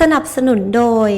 สนับสนุนโดย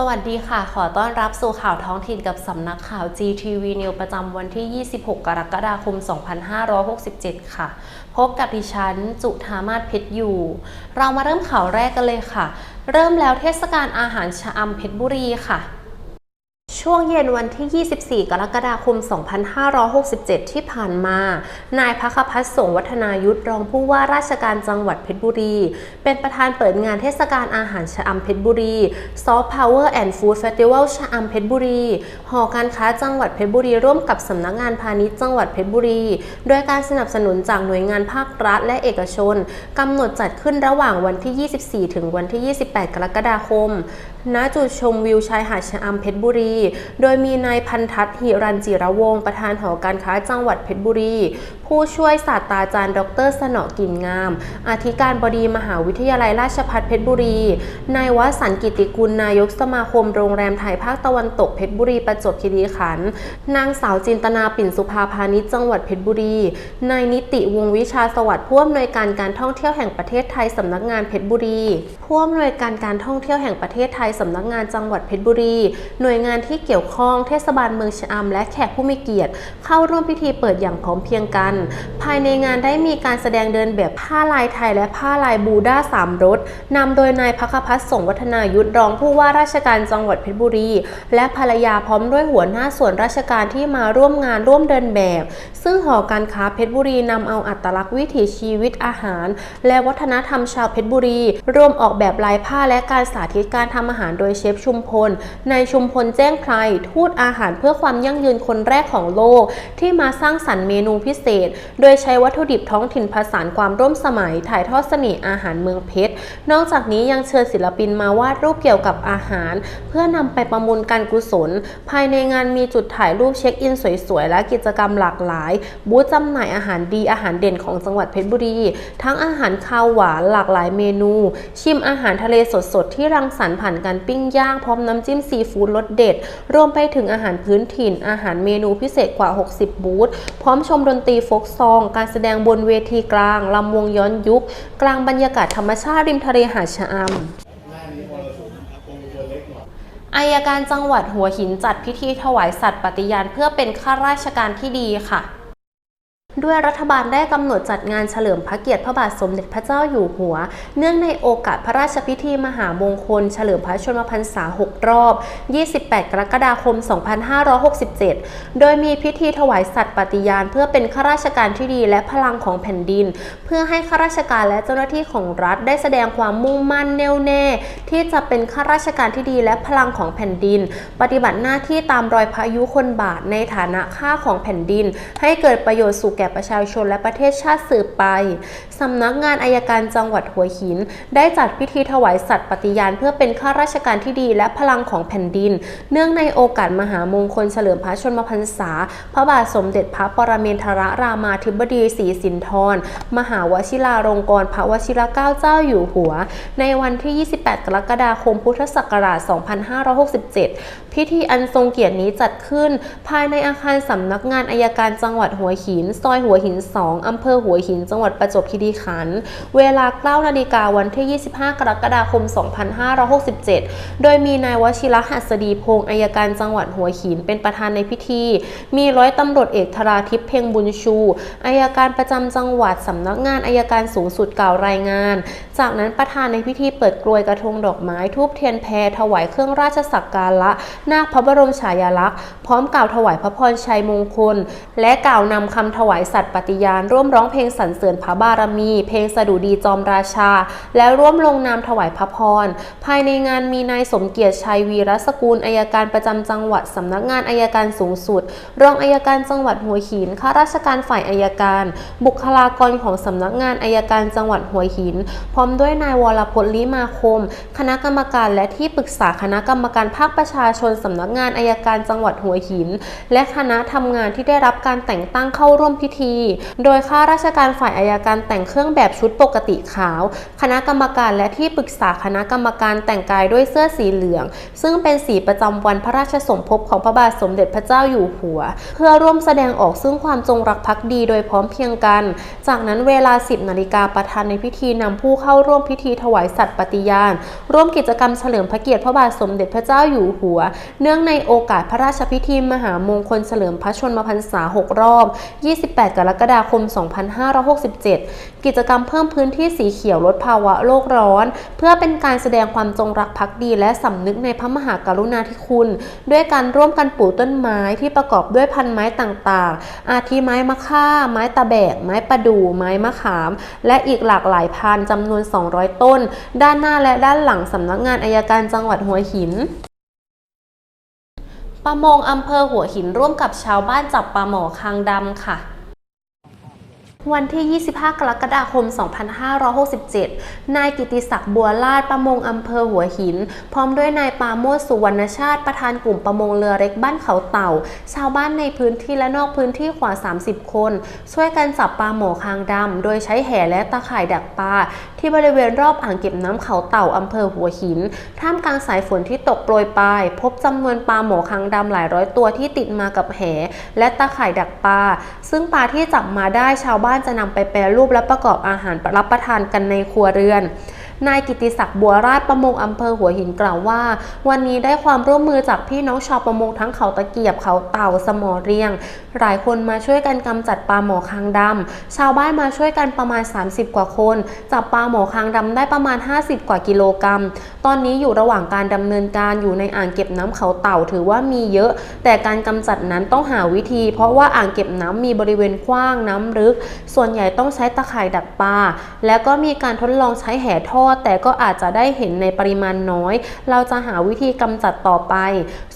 สวัสดีค่ะ ขอต้อนรับสู่ข่าวท้องถิ่นกับสำนักข่าว GTV News ประจำวันที่ 26 กรกฎาคม 2567 ค่ะ พบกับดิฉัน จุธามาศเพชรอยู่ เรามาเริ่มข่าวแรกกันเลยค่ะ เริ่มแล้วเทศกาลอาหารชะอำเพชรบุรีค่ะ ช่วงเย็นวันที่ 24 กรกฎาคม 2567 ที่ผ่านมา นายพักพัฒน์สงวัฒนายุทธรองผู้ว่าราชการจังหวัดเพชรบุรี เป็นประธานเปิดงานเทศกาลอาหารชะอำเพชรบุรี Soft Power and Food Festival ชะอำเพชรบุรี หอการค้าจังหวัดเพชรบุรีร่วมกับสำนักงานพาณิชย์จังหวัดเพชรบุรี โดยการสนับสนุนจากหน่วยงานภาครัฐและเอกชนกำหนดจัดขึ้นระหว่างวันที่ 24 ถึงวันที่ 28 กรกฎาคมณจุดชมวิวชายหาดชะอำเพชรบุรี โดยมีนายพันทัศน์หิรันจิระวงศ์ประธานหอการค้าจังหวัดเพชรบุรี ผู้ช่วยศาสตราจารย์ ดร สนอกินงาม อธิการบดีมหาวิทยาลัยราชภัฏเพชรบุรี นายวสันกิติกุลนายกสมาคมโรงแรมไทยภาคตะวันตกเพชรบุรีประจวบคีรีขันธ์นางสาวจินตนาปิ่นสุภาพาณิชจังหวัดเพชรบุรี นายนิติวงวิชาสวัสดิ์ผู้อำนวยการการท่องเที่ยวแห่งประเทศไทยสำนักงานเพชรบุรีผู้อำนวยการการท่องเที่ยวแห่งประเทศไทยสำนักงานจังหวัดเพชรบุรี หน่วยงานที่เกี่ยวข้องเทศบาลเมืองชะอำและแขกผู้มีเกียรติ เข้าร่วมพิธีเปิดอย่างพร้อมเพียงกัน ภายในงานได้มีการแสดงเดินแบบผ้าลายไทยและผ้าลายบูด้าสามรสนำโดยนายพักพัฒน์สงวัฒนายุทธรองผู้ว่าราชการจังหวัดเพชรบุรี และภรรยาพร้อมด้วยหัวหน้าส่วนราชการที่มาร่วมงานร่วมเดินแบบ ซึ่งหอการค้าเพชรบุรีนำเอาอัตลักษณ์วิถีชีวิตอาหาร และวัฒนธรรมชาวเพชรบุรี ร่วมออกแบบลายผ้าและการสาธิตการทำอาหารโดยเชฟชุมพลนายชุมพลแจ้งไพรทูตอาหารเพื่อความยั่งยืนคนแรกของโลก ที่มาสร้างสรรค์เมนูพิเศษ โดยใช้วัตถุดิบท้องถิ่นผสานความร่วมสมัย ถ่ายทอดเสน่ห์อาหารเมืองเพชร นอกจากนี้ยังเชิญศิลปินมาวาดรูปเกี่ยวกับอาหาร เพื่อนำไปประมูลการกุศล ภายในงานมีจุดถ่ายรูปเช็คอินสวยๆ และกิจกรรมหลากหลาย บูธจำหน่ายอาหารดีอาหารเด่นของจังหวัดเพชรบุรี ทั้งอาหารคาวหวานหลากหลายเมนู ชิมอาหารทะเลสดๆ ที่รังสรรค์ผ่านการปิ้งย่างพร้อมน้ำจิ้มซีฟู้ดรสเด็ด รวมไปถึงอาหารพื้นถิ่น อาหารเมนูพิเศษกว่า 60 บูธ พร้อมชมดนตรีโฟกซอง การแสดงบนเวทีกลางลำวงย้อนยุค กลางบรรยากาศธรรมชาติริมทะเลหาดชะอำอายการจังหวัดหัวหินจัดพิธีถวายสัตย์ปฏิญาณเพื่อเป็นข้าราชการที่ดีค่ะ ด้วยรัฐบาลได้กำหนดจัดงานเฉลิมพระเกียรติพระบาทสมเด็จพระเจ้าอยู่หัว เนื่องในโอกาสพระราชพิธีมหามงคล เฉลิมพระชนมพรรษา 6 รอบ 28 กรกฎาคม 2567 โดยมีพิธีถวายสัตย์ปฏิญาณ เพื่อเป็นข้าราชการที่ดีและพลังของแผ่นดิน เพื่อให้ข้าราชการและเจ้าหน้าที่ของรัฐได้แสดงความมุ่งมั่นแน่วแน่ ที่จะเป็นข้าราชการที่ดีและพลังของแผ่นดิน ปฏิบัติหน้าที่ตามรอยพระยุคนบาทในฐานะข้าของแผ่นดิน ให้เกิดประโยชน์สู่แก่ประชาชนและประเทศชาติสืบไป สำนักงานอายการจังหวัดหัวหิน ได้จัดพิธีถวายสัตย์ปฏิญาณเพื่อเป็นข้าราชการที่ดีและพลังของแผ่นดิน เนื่องในโอกาสมหามงคลเฉลิมพระชนมพรรษา พระบาทสมเด็จพระปรเมนทรรามาธิบดีศรีสินธร มหาวชิราลงกรณ์พระวชิรเกล้าเจ้าอยู่หัว ในวันที่ 28 กรกฎาคม พุทธศักราช 2567 พิธีอันทรงเกียรตินี้จัดขึ้น ภายในอาคารสำนักงานอายการจังหวัดหัวหิน ซอยหัวหิน 2 อำเภอหัวหิน จังหวัดประจวบคีรีขันธ์ เวลา9นาฬิกาวันที่ 25 กรกฎาคม 2567 โดยมีนายวชิระหัสดีพงศ์อายการจังหวัดหัวหิน เป็นประธานในพิธี มีร้อยตำรวจเอกธราทิพย์เพ็งบุญชูอายการประจำจังหวัดสำนักงานอายการสูงสุดกล่าวรายงาน จากนั้นประธานในพิธีเปิดกลวยกระทงดอกไม้ทูบเทียนแพรถวายเครื่องราชสักการะนาคพระบรมฉายาลักษณ์ พร้อมกล่าวถวายพระพรชัยมงคล และกล่าวนำคำถวายสัตย์ปฏิญาณ ร่วมร้องเพลงสรรเสริญพระบารมี เพลงสดุดีจอมราชา และร่วมลงนามถวายพระพร ภายในงานมีนายสมเกียรติชัยวีรสกุลอายการประจำจังหวัดสำนักงานอายการสูงสุด รองอายการจังหวัดหัวหินข้าราชการฝ่ายอายการ บุคลากรของสำนักงานอายการจังหวัดหัวหิน พร้อมด้วยนายวรพจน์ลิมาคม คณะกรรมการและที่ปรึกษาคณะกรรมการภาคประชาชนสำนักงานอายการจังหวัดหัวหิน และคณะทำงานที่ได้รับการแต่งตั้งเข้าร่วมพิพิธี โดยข้าราชการฝ่ายอายการแต่งเครื่องแบบชุดปกติขาว คณะกรรมการและที่ปรึกษาคณะกรรมการแต่งกายด้วยเสื้อสีเหลือง ซึ่งเป็นสีประจำวันพระราชสมภพของพระบาทสมเด็จพระเจ้าอยู่หัว เพื่อร่วมแสดงออกซึ่งความจงรักภักดีโดยพร้อมเพียงกัน จากนั้นเวลา 10นาฬิกาประธานในพิธีนำผู้เข้าร่วมพิธีถวายสัตย์ปฏิญาณ ร่วมกิจกรรมเฉลิมพระเกียรติพระบาทสมเด็จพระเจ้าอยู่หัว เนื่องในโอกาสพระราชพิธีมหามงคลเฉลิมพระชนมพรรษา 6 รอบ 28กรกฎาคม 2567 กิจกรรมเพิ่มพื้นที่สีเขียวลดภาวะโลกร้อน เพื่อเป็นการแสดงความจงรักภักดี และสำนึกในพระมหากรุณาธิคุณ ด้วยการร่วมกันปลูกต้นไม้ที่ประกอบด้วยพันไม้ต่างๆ อาทิไม้มะค่า ไม้ตะแบก ไม้ประดู่ไม้มะขาม และอีกหลากหลายพันจำนวน 200 ต้น ด้านหน้าและด้านหลังสำนักงานอายการจังหวัดหัวหินประมงอำเภอหัวหินร่วมกับชาวบ้านจับปลาหมอคางดำค่ะ วันที่ 25 กรกฎาคม 2567 นายกิติศักดิ์บัวลาดประมงอำเภอหัวหิน พร้อมด้วยนายปาโมชสุวรรณชาติประธานกลุ่มประมงเรือเล็กบ้านเขาเต่า ชาวบ้านในพื้นที่และนอกพื้นที่กว่า 30 คน ช่วยกันจับปลาหมอคางดำ โดยใช้แห่และตะข่ายดักปลา ที่บริเวณรอบอ่างเก็บน้ำเขาเต่าอำเภอหัวหิน ท่ามกลางสายฝนที่ตกโปรยปลาย พบจำนวนปลาหมอคางดำหลายร้อยตัวที่ติดมากับแหและตะข่ายดักปลาซึ่งปลาที่จับมาได้ชาวบ้านาจะนำไปแปรรูปและประกอบอาหารรับประทานกันในครัวเรือน นายกิติศักดิ์บัวราชประมงอำเภอหัวหินกล่าวว่า วันนี้ได้ความร่วมมือจากพี่น้องชาวประมงทั้งเขาตะเกียบเขาเต่าสมอเรียง หลายคนมาช่วยกันกำจัดปลาหมอคางดำชาวบ้านมาช่วยกันประมาณ 30 กว่าคน จับปลาหมอคางดำได้ประมาณ 50 กว่ากิโลกรัม ตอนนี้อยู่ระหว่างการดำเนินการอยู่ในอ่างเก็บน้ำเขาเต่าถือว่ามีเยอะ แต่การกำจัดนั้นต้องหาวิธี เพราะว่าอ่างเก็บน้ำมีบริเวณกว้างน้ำลึก ส่วนใหญ่ต้องใช้ตะข่ายดักปลา แล้วก็มีการทดลองใช้แห่ท่อด แต่ก็อาจจะได้เห็นในปริมาณน้อย เราจะหาวิธีกำจัดต่อไป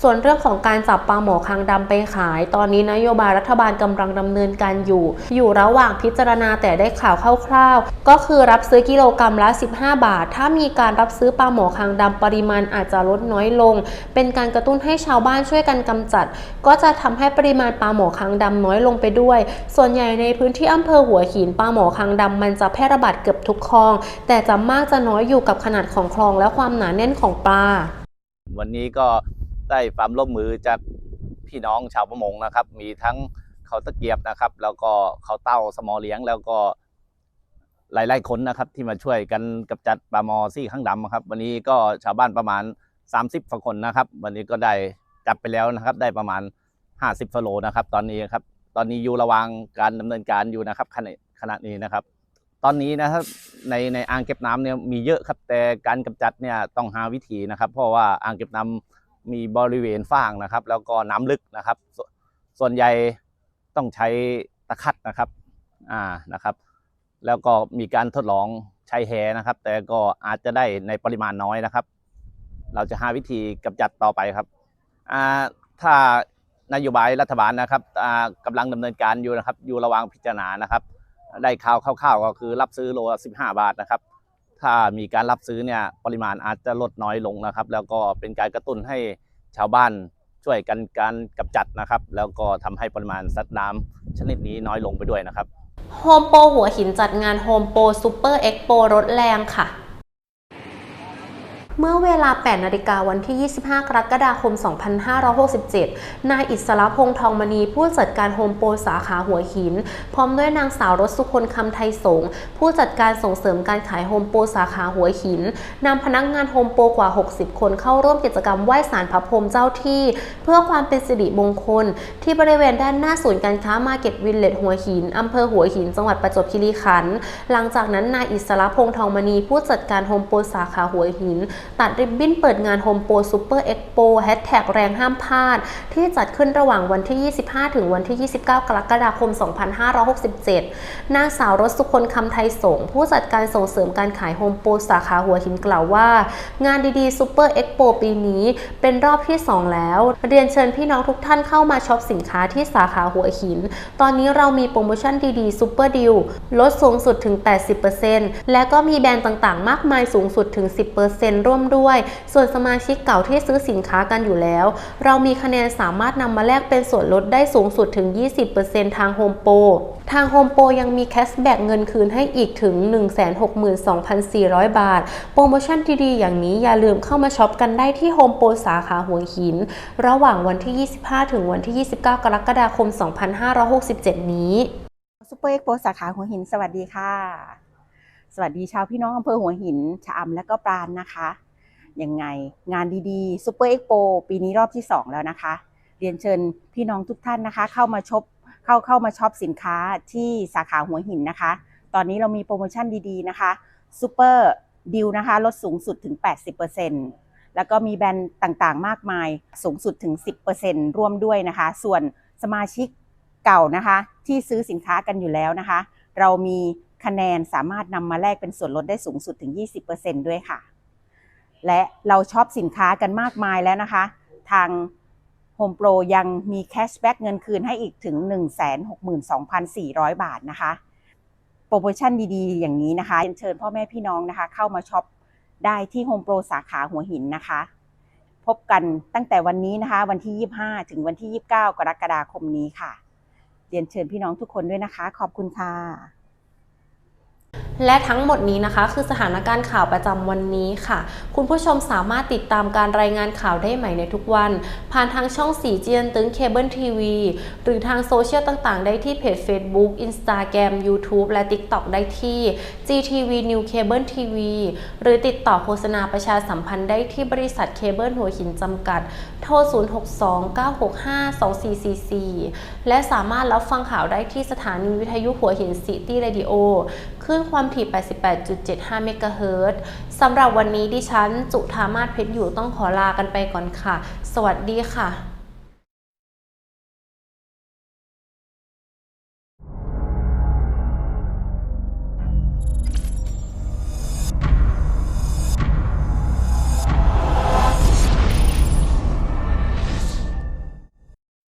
ส่วนเรื่องของการจับปลาหมอคางดำไปขาย ตอนนี้นโยบายรัฐบาลกำลังดำเนินการอยู่ อยู่ระหว่างพิจารณาแต่ได้ข่าวคร่าวๆ ก็คือรับซื้อกิโลกรัมละ 15 บาท ถ้ามีการรับซื้อปลาหมอคางดำปริมาณอาจจะลดน้อยลง เป็นการกระตุ้นให้ชาวบ้านช่วยกันกำจัด ก็จะทำให้ปริมาณปลาหมอคางดำน้อยลงไปด้วย ส่วนใหญ่ในพื้นที่อำเภอหัวหินปลาหมอคางดำมันจะแพร่ระบาดเกือบทุกคลอง แต่จะมากจะน้อยอยู่กับขนาดของคลองและความหนาแน่นของปลา วันนี้ก็ได้ความร่วมมือจากพี่น้องชาวประมงนะครับ มีทั้งเขาตะเกียบนะครับ แล้วก็เขาเต้าสมอเลี้ยงแล้วก็หลายๆคนนะครับ ที่มาช่วยกันกับจัดปลาหมอซี่ข้างดำครับ วันนี้ก็ชาวบ้านประมาณ 30กว่าคนนะครับ วันนี้ก็ได้จับไปแล้วนะครับ ได้ประมาณ 50ฟโลนะครับ ตอนนี้ครับ ตอนนี้อยู่ระหว่างการดำเนินการอยู่นะครับขณะขณะนี้นะครับ ตอนนี้นะครับในในอ่างเก็บน้ำเนี่ยมีเยอะครับแต่การกำจัดเนี่ยต้องหาวิธีนะครับ เพราะว่าอ่างเก็บน้ำมีบริเวณฟางนะครับ แล้วก็น้ำลึกนะครับสส่วนใหญ่ต้องใช้ตะขัดนะครับอ่านะครับ แล้วก็มีการทดลองใช้แหนะครับ แต่ก็อาจจะได้ในปริมาณน้อยนะครับ เราจะหาวิธีกำจัดต่อไปครับอ่าถ้านโยบายรัฐบาลนะครับอ่ากำลังดำเนินการอยู่นะครับ อยู่ระหว่างพิจารณานะครับ ได้ข่าวคร่าวๆก็คือรับซื้อโลละ15บาทนะครับ ถ้ามีการรับซื้อเนี่ยปริมาณอาจจะลดน้อยลงนะครับ แล้วก็เป็นการกระตุ้นให้ชาวบ้านช่วยกันการกำจัดนะครับ แล้วก็ทำให้ปริมาณสัตว์น้ำชนิดนี้น้อยลงไปด้วยนะครับโฮมโปรหัวหินจัดงานโฮมโปรซูเปอร์เอ็กโปรถแรงค่ะ เมื่อเวลา 8 นาฬิกาวันที่ 25 กรกฎาคม 2567 นายอิสระพงษ์ทองมณี ผู้จัดการโฮมโปรสาขาหัวหิน พร้อมด้วยนางสาวรสสุคนคำไทยสงฆ์ผู้จัดการส่งเสริมการขายโฮมโปรสาขาหัวหิน นำพนักงานโฮมโปรกว่า 60 คนเข้าร่วมกิจกรรมไหว้สารพระพรหมเจ้าที่ เพื่อความเป็นสิริมงคล ที่บริเวณด้านหน้าศูนย์การค้ามาเก็ตวิลเลจหัวหิน อำเภอหัวหิน จังหวัดประจวบคีรีขันธ์ หลังจากนั้นนายอิสระพงษ์ทองมณี ผู้จัดการโฮมโปรสาขาหัวหินตัดริบบิ้นเปิดงานโฮมโปรซูเปอร์เอ็กโปแฮชแท็กแรงห้ามพลาด ที่จัดขึ้นระหว่างวันที่ 25 ถึงวันที่ 29 กรกฎาคม 2567 นางสาวรสสุคนคำไทยสงผู้จัดการส่งเสริมการขายโฮมโปรสาขาหัวหินกล่าวว่า งานดีๆซูเปอร์เอ็กโปปีนี้เป็นรอบที่ 2 แล้ว เรียนเชิญพี่น้องทุกท่านเข้ามาช็อปสินค้าที่สาขาหัวหิน ตอนนี้เรามีโปรโมชั่นดีๆซูเปอร์ดิวลดสูงสุดถึง 80%และก็มีแบรนด์ต่างๆ มากมายสูงสุดถึง 10%ร่วร่วมด้วย ส่วนสมาชิกเก่าที่ซื้อสินค้ากันอยู่แล้ว เรามีคะแนนสามารถนำมาแลกเป็นส่วนลดได้สูงสุดถึง 20%ทางโฮมโปรทางโฮมโปรยังมีแคชแบ็กเงินคืนให้อีกถึง 162,400 บาท โปรโมชั่นดีๆ อย่างนี้อย่าลืมเข้ามาช็อปกันได้ที่โฮมโปรสาขาหัวหิน ระหว่างวันที่ 25 ถึงวันที่ 29 กรกฎาคม 2567 นี้ซูเปอร์เอ็กโปสาขาหัวหิน สวัสดีค่ะ สวัสดีชาวพี่น้องอำเภอหัวหินชะอำและก็ปราณนะคะ ยังไงงานดีๆซูเปอร์เอ็กโปปีนี้รอบที่ 2 แล้วนะคะ เรียนเชิญพี่น้องทุกท่านนะคะ เข้ามาช็อปเข้าเข้ามาช็อปสินค้าที่สาขาหัวหินนะคะ ตอนนี้เรามีโปรโมชั่นดีๆนะคะซูเปอร์ดิวนะคะลดสูงสุดถึง 80%แล้วก็มีแบรนด์ต่างๆ มากมายสูงสุดถึง 10%ร่วมด้วยนะคะ ส่วนสมาชิกเก่านะคะที่ซื้อสินค้ากันอยู่แล้วนะคะ เรามี คะแนนสามารถนำมาแลกเป็นส่วนลดได้สูงสุดถึง 20%ด้วยค่ะ และเราช็อปสินค้ากันมากมายแล้วนะคะ ทาง Home Pro ยังมีแคชแบ็กเงินคืนให้อีกถึง 162,400 บาทนะคะ โปรโมชั่นดีๆ อย่างนี้นะคะเรียนเชิญพ่อแม่พี่น้องนะคะ เข้ามาช็อปได้ที่ Home Pro สาขาหัวหินนะคะ พบกันตั้งแต่วันนี้นะคะ วันที่ 25 ถึงวันที่ 29 กรกฎาคมนี้ค่ะ เรียนเชิญพี่น้องทุกคนด้วยนะคะ ขอบคุณค่ะ และทั้งหมดนี้นะคะ คือสถานการณ์ข่าวประจำวันนี้ค่ะ คุณผู้ชมสามารถติดตามการรายงานข่าวได้ใหม่ในทุกวัน ผ่านทางช่องสีเจียนตึงเคเบิลทีวีหรือทางโซเชียลต่างๆ ได้ที่เพจ Facebook Instagram YouTube และ TikTok ได้ที่ GTV New Cable TV หรือติดต่อโฆษณาประชาสัมพันธ์ได้ที่บริษัทเคเบิลหัวหินจำกัด โทร 062-965-2444 และสามารถรับฟังข่าวได้ที่สถานีวิทยุหัวหินซิตี้เรดิโอคลื่นความถี่ 88.75 เมกะเฮิรตซ์สำหรับวันนี้ดิฉัน จุธามาศเพชรอยู่ต้องขอลากันไปก่อนค่ะ สวัสดีค่ะ